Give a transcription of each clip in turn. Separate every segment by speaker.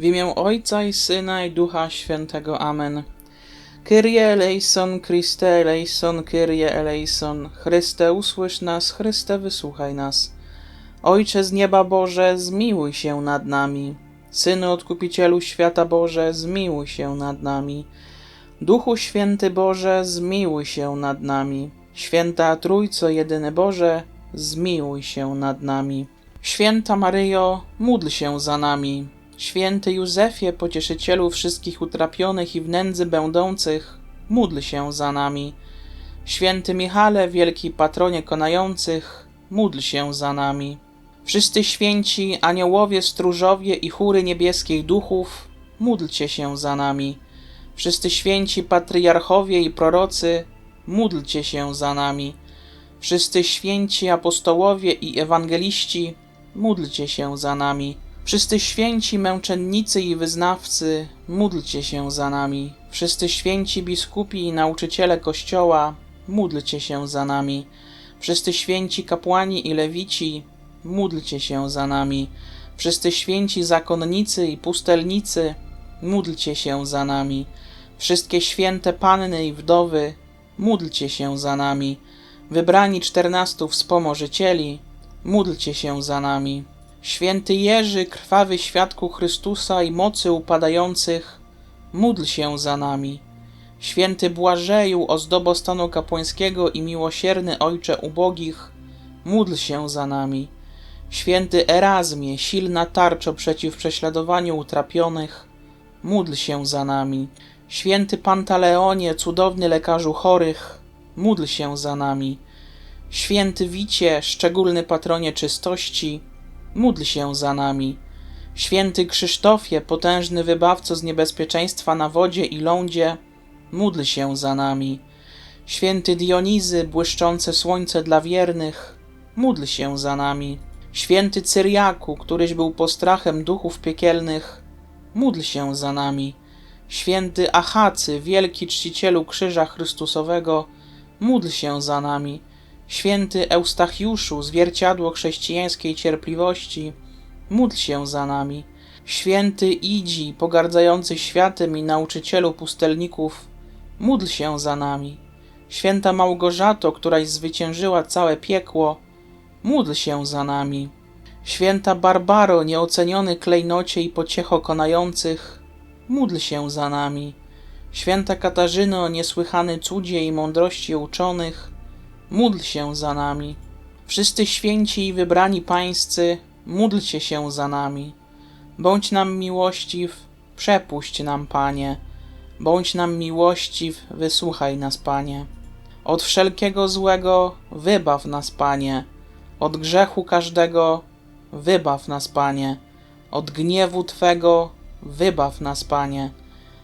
Speaker 1: W imię Ojca i Syna i Ducha Świętego. Amen. Kyrie eleison, Christe eleison, Kyrie eleison. Chryste, usłysz nas, Chryste, wysłuchaj nas. Ojcze z nieba Boże, zmiłuj się nad nami. Synu Odkupicielu Świata Boże, zmiłuj się nad nami. Duchu Święty Boże, zmiłuj się nad nami. Święta Trójco Jedyny Boże, zmiłuj się nad nami. Święta Maryjo, módl się za nami. Święty Józefie, pocieszycielu wszystkich utrapionych i w nędzy będących, módl się za nami. Święty Michale, wielki patronie konających, módl się za nami. Wszyscy święci, aniołowie, stróżowie i chóry niebieskich duchów, módlcie się za nami. Wszyscy święci patriarchowie i prorocy, módlcie się za nami. Wszyscy święci apostołowie i ewangeliści, módlcie się za nami. Wszyscy święci męczennicy i wyznawcy, módlcie się za nami. Wszyscy święci biskupi i nauczyciele Kościoła, módlcie się za nami. Wszyscy święci kapłani i lewici, módlcie się za nami. Wszyscy święci zakonnicy i pustelnicy, módlcie się za nami. Wszystkie święte panny i wdowy, módlcie się za nami. Wybrani czternastu wspomożycieli, módlcie się za nami. Święty Jerzy, krwawy świadku Chrystusa i mocy upadających, módl się za nami. Święty Błażeju, ozdobo stanu kapłańskiego i miłosierny Ojcze ubogich, módl się za nami. Święty Erazmie, silna tarczo przeciw prześladowaniu utrapionych, módl się za nami. Święty Pantaleonie, cudowny lekarzu chorych, módl się za nami. Święty Wicie, szczególny patronie czystości, módl się za nami. Święty Krzysztofie, potężny wybawco z niebezpieczeństwa na wodzie i lądzie, módl się za nami. Święty Dionizy, błyszczące słońce dla wiernych, módl się za nami. Święty Cyriaku, któryś był postrachem duchów piekielnych, módl się za nami. Święty Achacy, wielki czcicielu krzyża Chrystusowego, módl się za nami. Święty Eustachiuszu, zwierciadło chrześcijańskiej cierpliwości, módl się za nami. Święty Idzi, pogardzający światem i nauczycielu pustelników, módl się za nami. Święta Małgorzato, któraś zwyciężyła całe piekło, módl się za nami. Święta Barbaro, nieoceniony klejnocie i pociecho konających, módl się za nami. Święta Katarzyno, niesłychany cudzie i mądrości uczonych, módl się za nami. Wszyscy święci i wybrani pańscy, módlcie się za nami. Bądź nam miłościw, przepuść nam, Panie. Bądź nam miłościw, wysłuchaj nas, Panie. Od wszelkiego złego wybaw nas, Panie. Od grzechu każdego wybaw nas, Panie. Od gniewu Twego wybaw nas, Panie.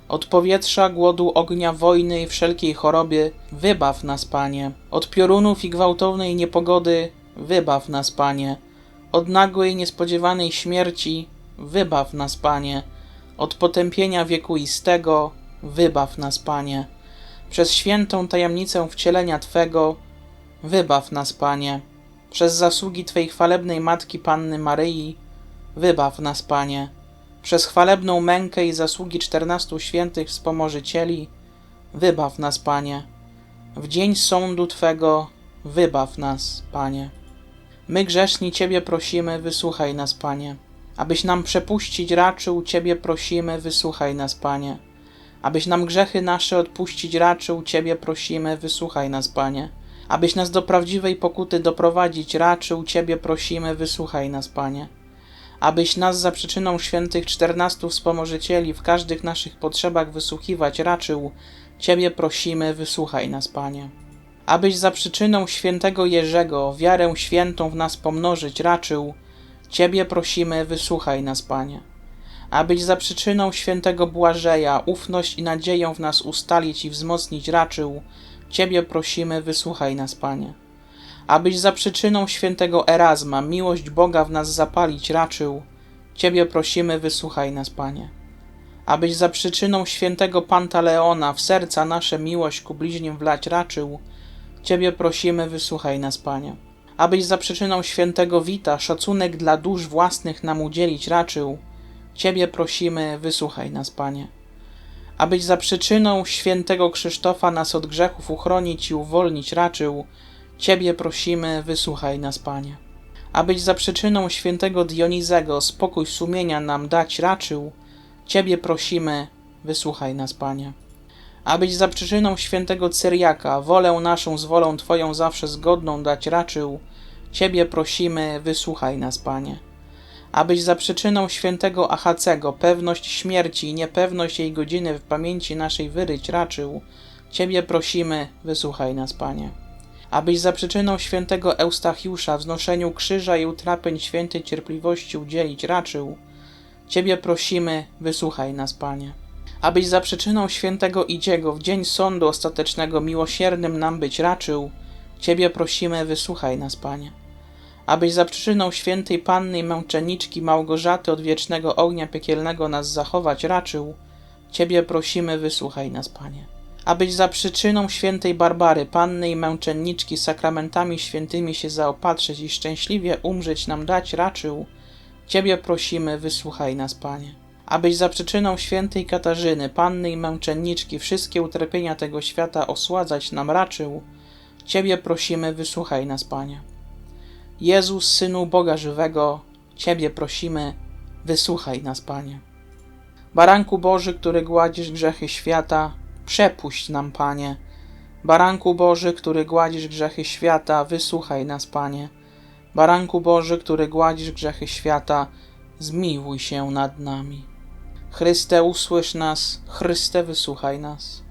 Speaker 1: Od powietrza, głodu, ognia, wojny i wszelkiej chorobie wybaw nas, Panie. Od piorunów i gwałtownej niepogody wybaw nas, Panie. Od nagłej, niespodziewanej śmierci wybaw nas, Panie. Od potępienia wiekuistego wybaw nas, Panie. Przez świętą tajemnicę wcielenia Twego wybaw nas, Panie. Przez zasługi Twej chwalebnej Matki Panny Maryi wybaw nas, Panie przez chwalebną mękę i zasługi czternastu świętych wspomożycieli, wybaw nas, Panie. W dzień sądu Twego wybaw nas, Panie. My grzeszni Ciebie prosimy, wysłuchaj nas, Panie. Abyś nam przepuścić raczył, Ciebie prosimy, wysłuchaj nas, Panie. Abyś nam grzechy nasze odpuścić raczył, Ciebie prosimy, wysłuchaj nas, Panie. Abyś nas do prawdziwej pokuty doprowadzić raczył, Ciebie prosimy, wysłuchaj nas, Panie abyś nas za przyczyną świętych czternastu wspomożycieli w każdych naszych potrzebach wysłuchiwać raczył, Ciebie prosimy, wysłuchaj nas, Panie. Abyś za przyczyną świętego Jerzego wiarę świętą w nas pomnożyć raczył, Ciebie prosimy, wysłuchaj nas, Panie. Abyś za przyczyną świętego Błażeja ufność i nadzieję w nas ustalić i wzmocnić raczył, Ciebie prosimy, wysłuchaj nas, Panie abyś za przyczyną świętego Erasma miłość Boga w nas zapalić raczył, Ciebie prosimy, wysłuchaj nas, Panie. Abyś za przyczyną świętego Pantaleona w serca nasze miłość ku bliźnim wlać raczył, Ciebie prosimy, wysłuchaj nas, Panie. Abyś za przyczyną świętego Wita szacunek dla dusz własnych nam udzielić raczył, Ciebie prosimy, wysłuchaj nas, Panie. Abyś za przyczyną świętego Krzysztofa nas od grzechów uchronić i uwolnić raczył, Ciebie prosimy, wysłuchaj nas, Panie. Abyś za przyczyną świętego Dionizego spokój sumienia nam dać raczył, Ciebie prosimy, wysłuchaj nas, Panie. Abyś za przyczyną świętego Cyriaka wolę naszą z wolą Twoją zawsze zgodną dać raczył, Ciebie prosimy, wysłuchaj nas, Panie. Abyś za przyczyną świętego Achacego pewność śmierci i niepewność jej godziny w pamięci naszej wyryć raczył, Ciebie prosimy, wysłuchaj nas, Panie. Abyś za przyczyną świętego Eustachiusza w znoszeniu krzyża i utrapień świętej cierpliwości udzielić raczył, Ciebie prosimy, wysłuchaj nas, Panie. Abyś za przyczyną świętego Idziego w dzień sądu ostatecznego miłosiernym nam być raczył, Ciebie prosimy, wysłuchaj nas, Panie. Abyś za przyczyną świętej Panny i męczenniczki Małgorzaty od wiecznego ognia piekielnego nas zachować raczył, Ciebie prosimy, wysłuchaj nas, Panie. Abyś za przyczyną świętej Barbary, Panny i męczenniczki sakramentami świętymi się zaopatrzyć i szczęśliwie umrzeć nam dać raczył, Ciebie prosimy, wysłuchaj nas, Panie. Abyś za przyczyną świętej Katarzyny, Panny i męczenniczki wszystkie utrapienia tego świata osładzać nam raczył, Ciebie prosimy, wysłuchaj nas, Panie. Jezus, Synu Boga żywego, Ciebie prosimy, wysłuchaj nas, Panie. Baranku Boży, który gładzisz grzechy świata, przepuść nam, Panie. Baranku Boży, który gładzisz grzechy świata, wysłuchaj nas, Panie. Baranku Boży, który gładzisz grzechy świata, zmiłuj się nad nami. Chryste, usłysz nas, Chryste, wysłuchaj nas.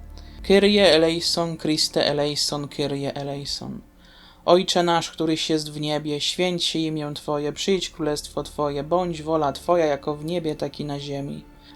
Speaker 1: Kyrie eleison, Christe eleison, Kyrie eleison. Ojcze nasz, któryś jest w niebie, święć się imię Twoje, przyjdź królestwo Twoje, bądź wola Twoja jako w niebie, tak i na ziemi.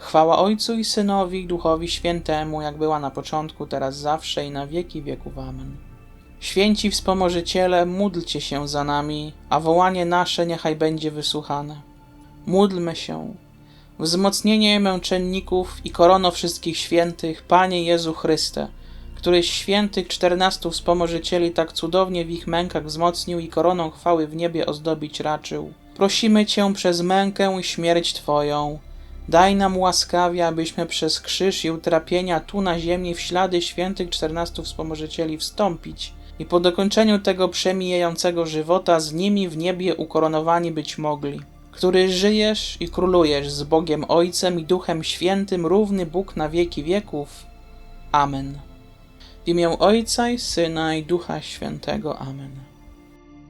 Speaker 1: Chwała Ojcu i Synowi i Duchowi Świętemu, jak była na początku, teraz zawsze i na wieki wieków. Amen. Święci wspomożyciele, módlcie się za nami, a wołanie nasze niechaj będzie wysłuchane. Módlmy się. Wzmocnienie męczenników i korono wszystkich świętych, Panie Jezu Chryste, któryś świętych czternastu wspomożycieli tak cudownie w ich mękach wzmocnił i koroną chwały w niebie ozdobić raczył. Prosimy Cię przez mękę i śmierć Twoją. Daj nam łaskawie, abyśmy przez krzyż i utrapienia tu na ziemi w ślady świętych czternastu wspomożycieli wstąpić i po dokończeniu tego przemijającego żywota z nimi w niebie ukoronowani być mogli. Który żyjesz i królujesz z Bogiem Ojcem i Duchem Świętym, równy Bóg na wieki wieków. Amen. W imię Ojca i Syna i Ducha Świętego. Amen.